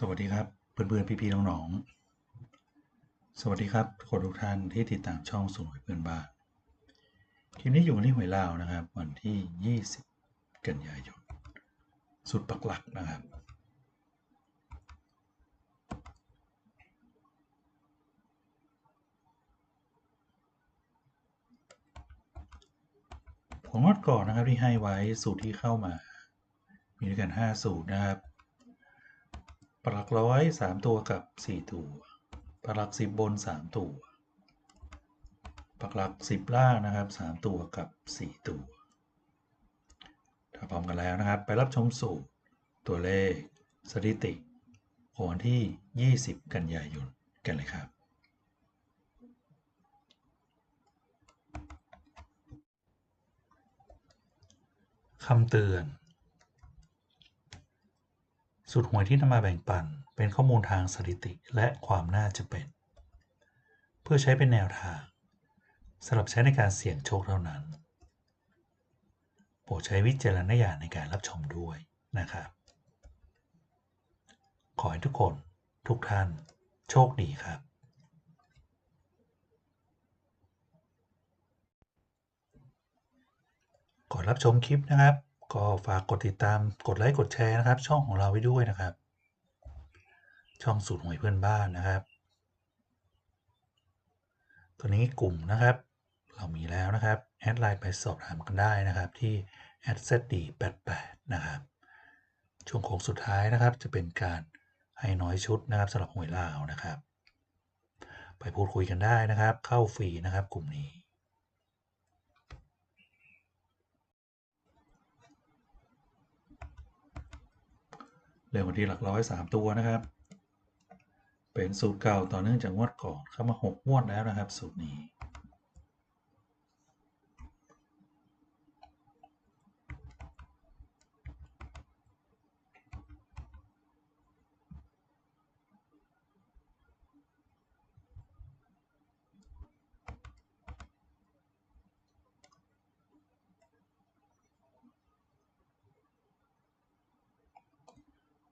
สวัสดีครับเพื่อนๆพี่ๆน้องๆสวัสดีครับคนทุกท่านที่ติดตามช่องสวยเพื่อนบ้านคลิปนี้อยู่กันที่หวยลาวนะครับ วันที่ 20 กันยายนสุดปักหลักนะครับผมงดก่อนนะครับที่ให้ไว้สูตรที่เข้ามา มีด้วยกัน 5 สูตรนะครับ ปลักร้อยสามตัวกับ4ตัวปลักสิบบน3ตัวปลักสิบล่างนะครับ3ตัวกับ4ตัวถ้าพร้อมกันแล้วนะครับ ไปรับชมสูตรตัวเลข สถิติของวันที่ 20 กันยายนกันเลยครับคำเตือน สูตรหวยที่นำมาแบ่งปัน เป็นข้อมูลทางสถิติและความน่าจะเป็น เพื่อใช้เป็นแนวทางสำหรับใช้ในการเสี่ยงโชคเท่านั้น โปรดใช้วิจารณญาณในการรับชมด้วยนะครับ ขอให้ทุกคนทุกท่านโชคดีครับ ก่อนรับชมคลิปนะครับ ก็ฝากกดติดตามกดไลค์กดแชร์นะครับ ช่องของเราไว้ด้วยนะครับ ช่องสูตรหวยเพื่อนบ้านนะครับ ตัวนี้กลุ่มนะครับ เรามีแล้วนะครับ แอดไลน์ไปสอบถามกันได้นะครับ ที่ s d 8 8นะครับ ช่วงโค้งสุดท้ายนะครับ จะเป็นการให้น้อยชุดนะครับสำหรับหวยลาวนะครับ ไปพูดคุยกันได้นะครับ เข้าฟรีนะครับกลุ่มนี้ เลขวันที่หลักร้อยสามตัวนะครับ เป็นสูตรเก่าต่อเนื่องจากงวดก่อนเข้ามาหกงวดแล้วนะครับ สูตรนี้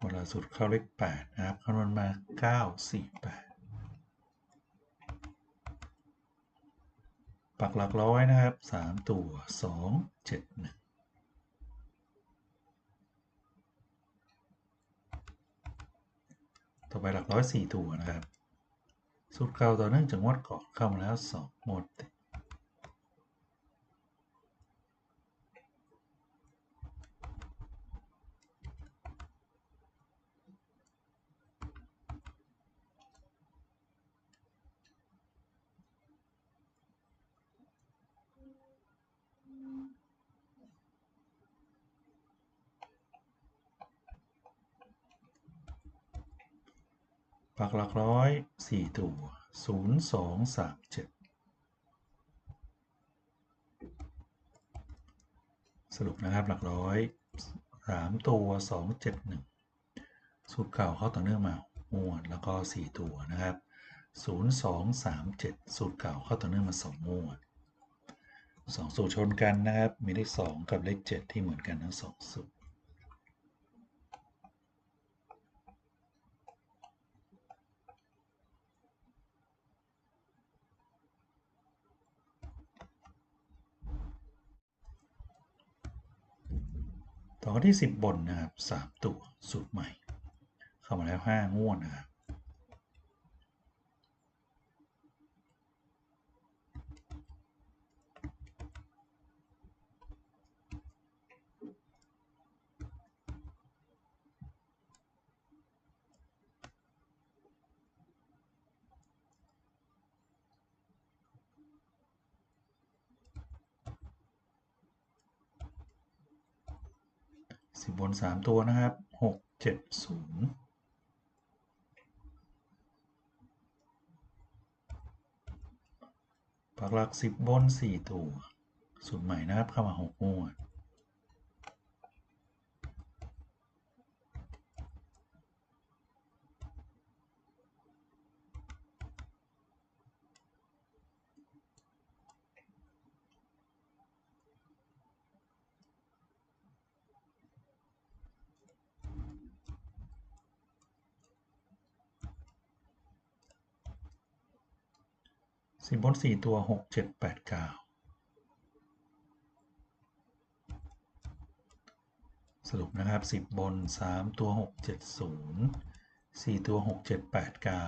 เวลาสุดเข้าเลข8นะครับคำนวณมา 948 ปักหลักร้อยนะครับ 3 ตัว 2 7 1ต่อไปหลักร้อย4ตัวนะครับสุดเก่าต่อเนื่องจากงวดก่อนเข้ามาแล้ว2งวดติด ปักหลักร้อยสี่ตัวศูนย์สองสามเจ็ดสรุปนะครับหลักร้อยสามตัวสองเจ็ดหนึ่งสูตรเก่าเข้าต่อเนื่องมางวดแล้วก็สี่ตัวนะครับศูนย์สองสามเจ็ดสูตรเก่าเข้าต่อเนื่องมาสองงวดสองสูตรชนกันนะครับ มีเลขสองกับเลขเจ็ดที่เหมือนกันทั้งสองสูตร ต่อที่ 10 บนนะครับ 3 ตัวสูตรใหม่ เข้ามาแล้ว 5 งวดนะครับ สิบบนสามตัวนะครับหกเจ็ดศูนย์ปักหลักสิบบนสี่ตัวสูตรใหม่นะครับเข้ามาหกงวด สิบบนสี่ตัวหกเจ็ดแปดเก้าสรุปนะครับสิบบนสามตัวหกเจ็ดศูนย์สี่ตัวหกเจ็ดแปดเก้า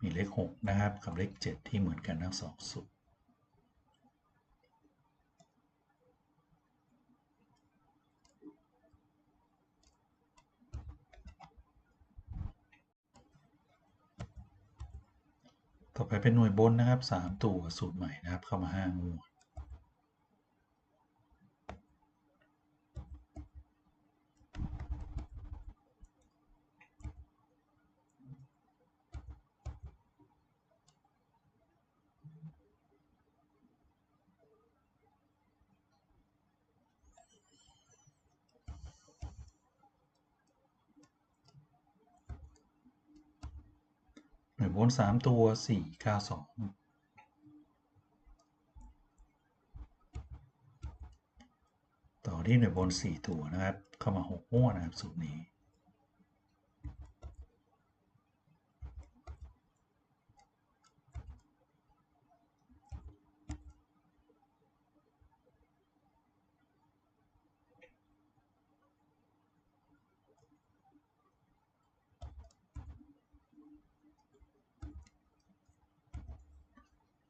มีเลขหกนะครับกับเลขเจ็ดที่เหมือนกันทั้งสองสูตร ไปเป็นหน่วยบนนะครับสามตัวสูตรใหม่นะครับ เข้ามาห้างวด หน่วยบนสามตัวสี่เก้าสองต่อที่หน่วยบนสี่ตัวนะครับ เข้ามาหกงวนะครับสูตรนี้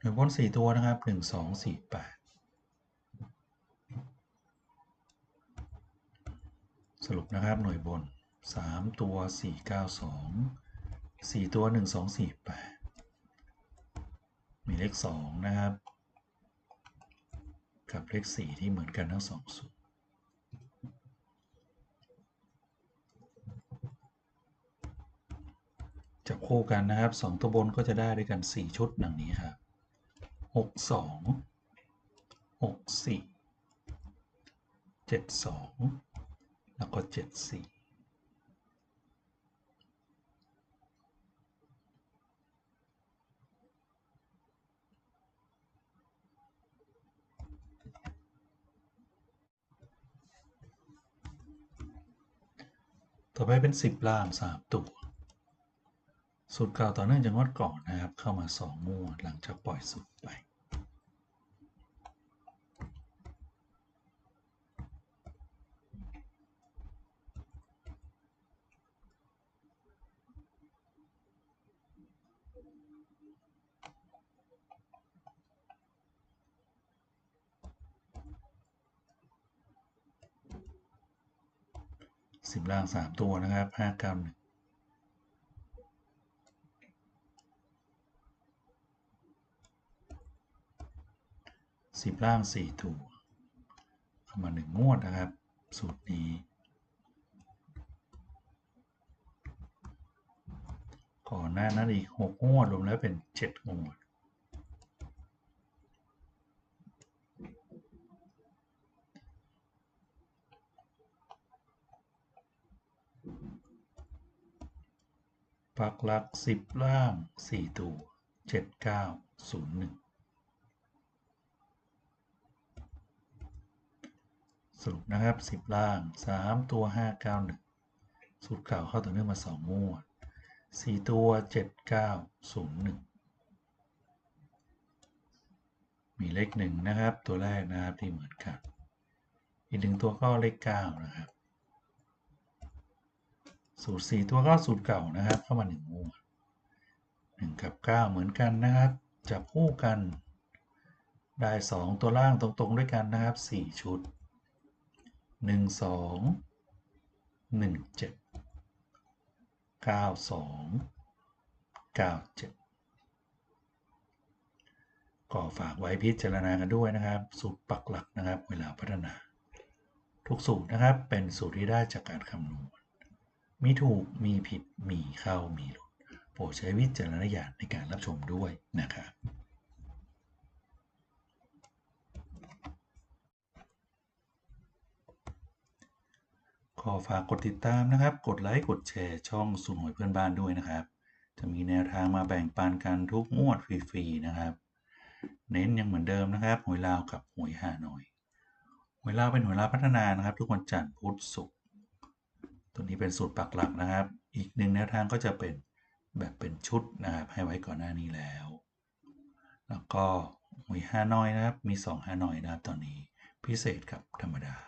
หน่วยบนสี่ตัวนะครับหนึ่งสองสี่แปดสรุปนะครับหน่วยบนสามตัวสี่เก้าสองสี่ตัวหนึ่งสองสี่แปดมีเลขสองนะครับ กับเลขสี่ที่เหมือนกันทั้งสองสูตรจับคู่กันนะครับสองตัวบนก็จะได้ด้วยกันสี่ชุดดังนี้ครับ หกสองหกสี่เจ็ดสองแล้วก็เจ็ดสี่ต่อไปเป็นสิบล่างสามตัว สูตรเก่าต่อเนื่องจากงวดก่อนนะครับ เข้ามาสองงวดหลังจากปล่อยสูตรไปสิบล่างสามตัวนะครับห้าเก้าหนึ่ง สิบล่างสี่ตัวเข้ามาหนึ่งงวดนะครับ สูตรนี้ ก่อนหน้านั้นอีกหกงวดรวมแล้วเป็นเจ็ดงวดปักหลักสิบล่างสี่ตัวเจ็ดเก้าศูนย์หนึ่ง รุปนะครับสิบล่างสามตัวห้าเก้าหนึ่งสูตรเก่าเข้าต่อเนื่องมาสองงวดสี่ตัวเจ็ดเก้าศูนย์หนึ่งมีเลขหนึ่งนะครับ ตัวแรกนะครับที่เหมือนกัน อีกหนึ่งตัวก็เลขเก้านะครับ สูตรสี่ตัวก็สูตรเก่านะครับ เข้ามาหนึ่งวดหนึ่งกับเก้าเหมือนกันนะครับ จับคู่กันได้สองตัวล่างตรงๆด้วยกันนะครับสี่ชุด หนึ่งสองหนึ่งเจ็ดเก้าสองเก้าเจ็ดก็ฝากไว้พิจารณากันด้วยนะครับ สูตรปักหลักนะครับ เวลาพัฒนา ทุกสูตรนะครับเป็นสูตรที่ได้จากการคำนวณ มีถูกมีผิดมีเข้ามีหลุดโปรดใช้วิจารณญาณในการรับชมด้วยนะครับ ขอฝากกดติดตามนะครับ กดไลค์ กดแชร์ช่องสูนหวยเพื่อนบ้านด้วยนะครับ จะมีแนวทางมาแบ่งปันกันทุกงวดฟรีๆนะครับ เน้นยังเหมือนเดิมนะครับหวยลาวกับหวยฮานอยหวยลาวเป็นหวยลาวพัฒนานะครับ ทุกวันจันทร์พุธศุกร์ตัวนี้เป็นสูตรปักหลักนะครับ อีกหนึ่งแนวทางก็จะเป็นแบบเป็นชุดนะครับให้ไว้ก่อนหน้านี้แล้ว แล้วก็มีฮานอยนะครับมี2ฮานอยนะครับตอนนี้พิเศษกับธรรมดา